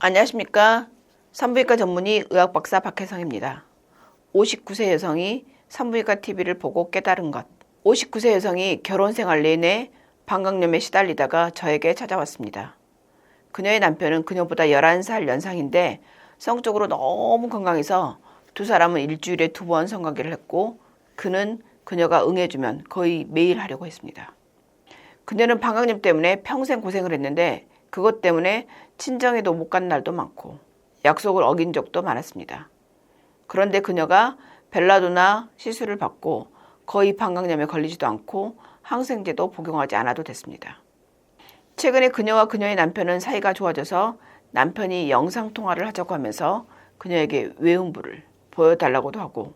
안녕하십니까. 산부인과 전문의 의학 박사 박혜성입니다. 59세 여성이 산부인과 TV를 보고 깨달은 것. 59세 여성이 결혼 생활 내내 방광염에 시달리다가 저에게 찾아왔습니다. 그녀의 남편은 그녀보다 11살 연상인데 성적으로 너무 건강해서 두 사람은 일주일에 두 번 성관계를 했고 그는 그녀가 응해주면 거의 매일 하려고 했습니다. 그녀는 방광염 때문에 평생 고생을 했는데 그것 때문에 친정에도 못 간 날도 많고 약속을 어긴 적도 많았습니다. 그런데 그녀가 벨라도나 시술을 받고 거의 방광염에 걸리지도 않고 항생제도 복용하지 않아도 됐습니다. 최근에 그녀와 그녀의 남편은 사이가 좋아져서 남편이 영상통화를 하자고 하면서 그녀에게 외음부를 보여달라고도 하고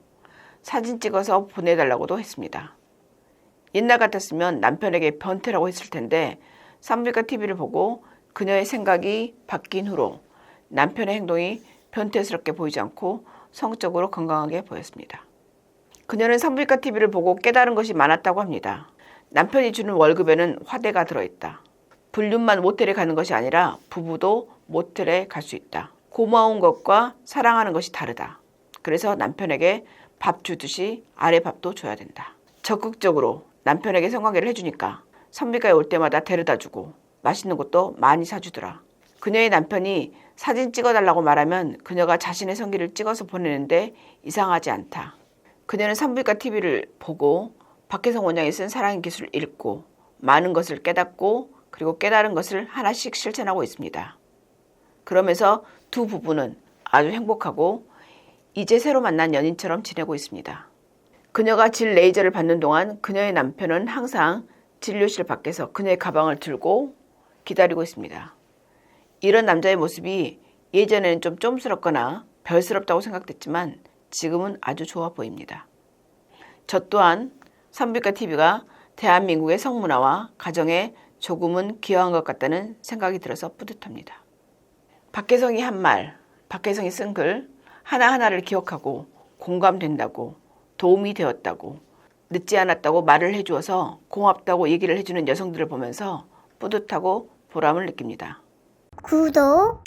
사진 찍어서 보내달라고도 했습니다. 옛날 같았으면 남편에게 변태라고 했을 텐데 산부인과 TV를 보고 그녀의 생각이 바뀐 후로 남편의 행동이 변태스럽게 보이지 않고 성적으로 건강하게 보였습니다. 그녀는 산부인과 TV를 보고 깨달은 것이 많았다고 합니다. 남편이 주는 월급에는 화대가 들어있다. 불륜만 모텔에 가는 것이 아니라 부부도 모텔에 갈 수 있다. 고마운 것과 사랑하는 것이 다르다. 그래서 남편에게 밥 주듯이 아래 밥도 줘야 된다. 적극적으로 남편에게 성관계를 해주니까 산부인과에 올 때마다 데려다 주고 맛있는 것도 많이 사주더라. 그녀의 남편이 사진 찍어달라고 말하면 그녀가 자신의 성기를 찍어서 보내는데 이상하지 않다. 그녀는 산부인과 TV를 보고 박혜성 원장이 쓴 사랑의 기술을 읽고 많은 것을 깨닫고 그리고 깨달은 것을 하나씩 실천하고 있습니다. 그러면서 두 부부는 아주 행복하고 이제 새로 만난 연인처럼 지내고 있습니다. 그녀가 질 레이저를 받는 동안 그녀의 남편은 항상 진료실 밖에서 그녀의 가방을 들고 기다리고 있습니다. 이런 남자의 모습이 예전에는 좀 쫌스럽거나 별스럽다고 생각됐지만 지금은 아주 좋아 보입니다. 저 또한 산부인과 TV가 대한민국의 성문화와 가정에 조금은 기여한 것 같다는 생각이 들어서 뿌듯합니다. 박혜성이 한 말, 박혜성이 쓴 글 하나하나를 기억하고 공감된다고 도움이 되었다고 늦지 않았다고 말을 해주어서 고맙다고 얘기를 해주는 여성들을 보면서 뿌듯하고 보람을 느낍니다. 구독,